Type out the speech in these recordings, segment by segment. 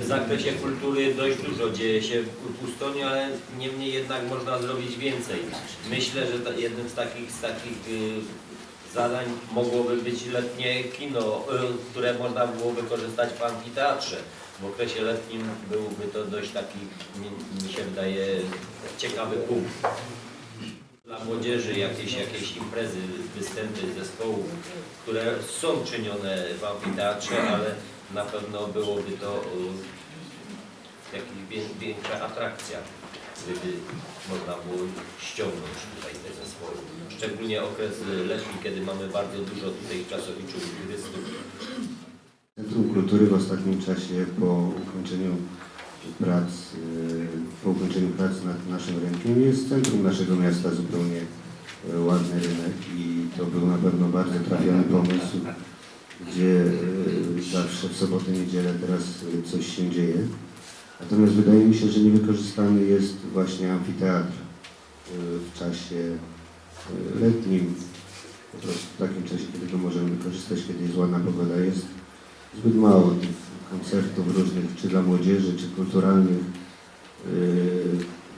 W zakresie kultury dość dużo dzieje się w Pustonie, ale niemniej jednak można zrobić więcej. Myślę, że jednym z takich, z takich y, zadań mogłoby być letnie kino, y, które można było wykorzystać w amfiteatrze. W okresie letnim byłby to dość taki, mi, mi się wydaje, ciekawy punkt. Dla młodzieży jakieś, jakieś imprezy, występy zespołów, które są czynione w amfiteatrze, ale na pewno byłoby to y, jakaś wię- większa atrakcja, gdyby można było ściągnąć tutaj te zespoły. Szczególnie okres letni, kiedy mamy bardzo dużo tutaj czasowiczów i turystów. Centrum Kultury w ostatnim czasie po ukończeniu prac, e, po ukończeniu prac nad naszym rynkiem jest centrum naszego miasta zupełnie e, ładny rynek i to był na pewno bardzo trafiony pomysł, gdzie e, zawsze w sobotę, niedzielę teraz e, coś się dzieje. Natomiast wydaje mi się, że niewykorzystany jest właśnie amfiteatr e, w czasie letnim, po prostu w takim czasie, kiedy go możemy wykorzystać, kiedy jest ładna pogoda, jest zbyt mało tych koncertów różnych, czy dla młodzieży, czy kulturalnych.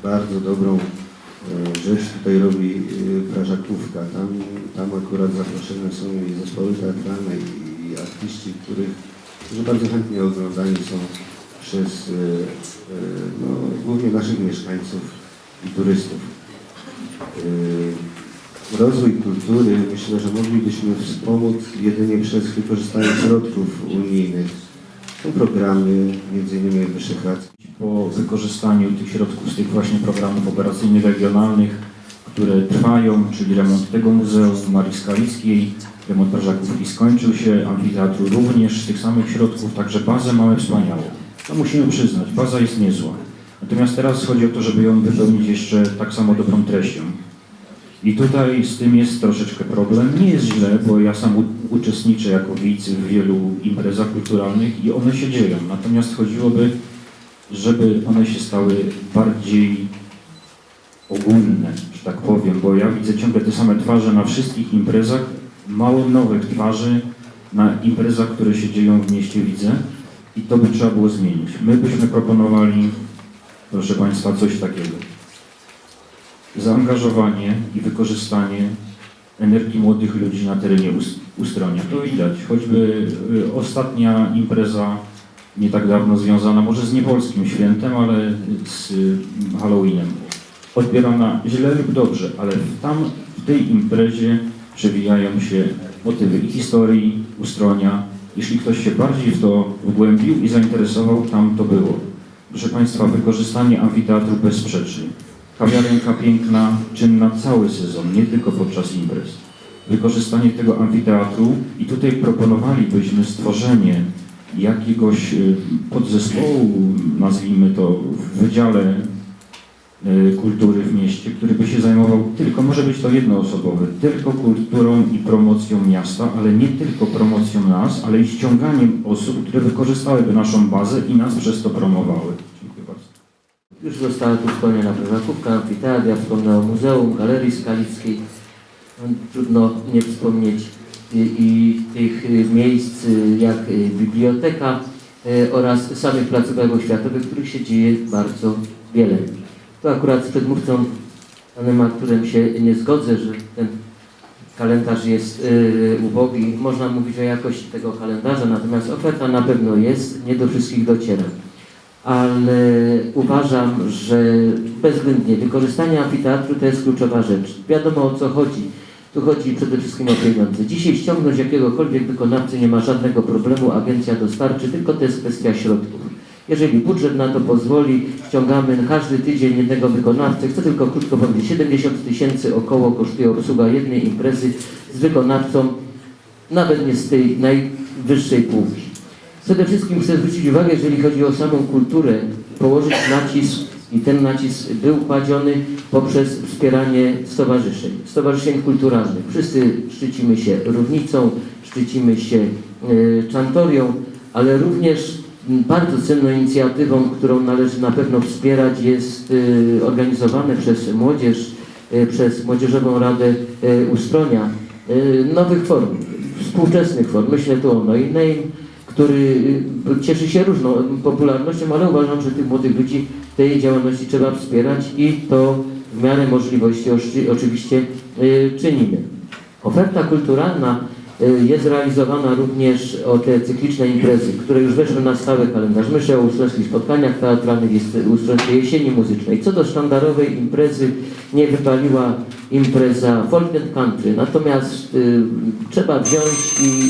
Bardzo dobrą rzecz tutaj robi Prażakówka. Tam, tam akurat zaproszone są i zespoły teatralne i, artyści, których, którzy bardzo chętnie oglądani są przez yy, yy, no, głównie naszych mieszkańców i turystów. Yy, Rozwój kultury myślę, że moglibyśmy wspomóc jedynie przez wykorzystanie środków unijnych. Są programy, między innymi Wyszehradzki. po wykorzystaniu tych środków z tych właśnie programów operacyjnych regionalnych, które trwają, czyli remont tego muzeum Marii Skalickiej, remont Prażaków i skończył się, amfiteatru również z tych samych środków, także bazę mamy wspaniałą. To musimy przyznać, baza jest niezła. Natomiast teraz chodzi o to, żeby ją wypełnić jeszcze tak samo dobrą treścią. I tutaj z tym jest troszeczkę problem. Nie jest źle, bo ja sam uczestniczę jako widz w wielu imprezach kulturalnych i one się dzieją. Natomiast chodziłoby żeby one się stały bardziej ogólne, tak powiem, bo ja widzę ciągle te same twarze na wszystkich imprezach, mało nowych twarzy na imprezach, które się dzieją w mieście widzę i to by trzeba było zmienić. My byśmy proponowali, proszę Państwa, coś takiego. Zaangażowanie i wykorzystanie energii młodych ludzi na terenie Ust- Ustronia. To widać, choćby y, ostatnia impreza nie tak dawno związana może z niepolskim świętem, ale z y, Halloweenem. Odbierana źle lub dobrze, ale tam w tej imprezie przewijają się motywy i historii Ustronia. Jeśli ktoś się bardziej w to wgłębił i zainteresował, tam to było. Proszę Państwa, wykorzystanie amfiteatru bezsprzecznie. Kawiarenka piękna, czynna cały sezon, nie tylko podczas imprez. Wykorzystanie tego amfiteatru i tutaj proponowalibyśmy stworzenie jakiegoś y, podzespołu, nazwijmy to, w Wydziale Kultury w mieście, który by się zajmował tylko, może być to jednoosobowy, tylko kulturą i promocją miasta, ale nie tylko promocją nas, ale i ściąganiem osób, które wykorzystałyby naszą bazę i nas przez to promowały. Dziękuję bardzo. Już została tu wspomniana Prażakówka, amfiteatr, ja wspomnę o Muzeum Galerii Skalickiej. No, Trudno nie wspomnieć i, tych y, miejsc y, jak y, biblioteka y, oraz samych placówek oświatowych, których się dzieje bardzo wiele. Tu akurat z przedmówcą, panem Arturem się nie zgodzę, że ten kalendarz jest y, ubogi. Można mówić o jakości tego kalendarza, natomiast oferta na pewno jest, nie do wszystkich dociera ale uważam, że bezwzględnie wykorzystanie amfiteatru to jest kluczowa rzecz. Wiadomo o co chodzi. Tu chodzi przede wszystkim o pieniądze. Dzisiaj ściągnąć jakiegokolwiek wykonawcy nie ma żadnego problemu, agencja dostarczy, tylko to jest kwestia środków. Jeżeli budżet na to pozwoli, ściągamy każdy tydzień jednego wykonawcę. Chcę tylko krótko powiedzieć, 70 tysięcy około kosztuje obsługa jednej imprezy z wykonawcą, nawet nie z tej najwyższej półki. Przede wszystkim chcę zwrócić uwagę, jeżeli chodzi o samą kulturę, położyć nacisk i ten nacisk był kładziony poprzez wspieranie stowarzyszeń, stowarzyszeń kulturalnych. Wszyscy szczycimy się równicą, szczycimy się e, czantorią, ale również bardzo cenną inicjatywą, którą należy na pewno wspierać jest e, organizowane przez młodzież, e, przez Młodzieżową Radę e, Ustronia nowych form, współczesnych form. Myślę tu o No i Name, który y, cieszy się różną popularnością, ale uważam, że tych młodych ludzi tej działalności trzeba wspierać i to w miarę możliwości oczy- oczywiście y, czynimy. Oferta kulturalna y, jest realizowana również o te cykliczne imprezy, które już weszły na stały kalendarz. Myślę o ustrojstwie spotkaniach teatralnych, jest ustrojstwie jesieni muzycznej. Co do sztandarowej imprezy, nie wypaliła impreza Folk Country, natomiast y, trzeba wziąć i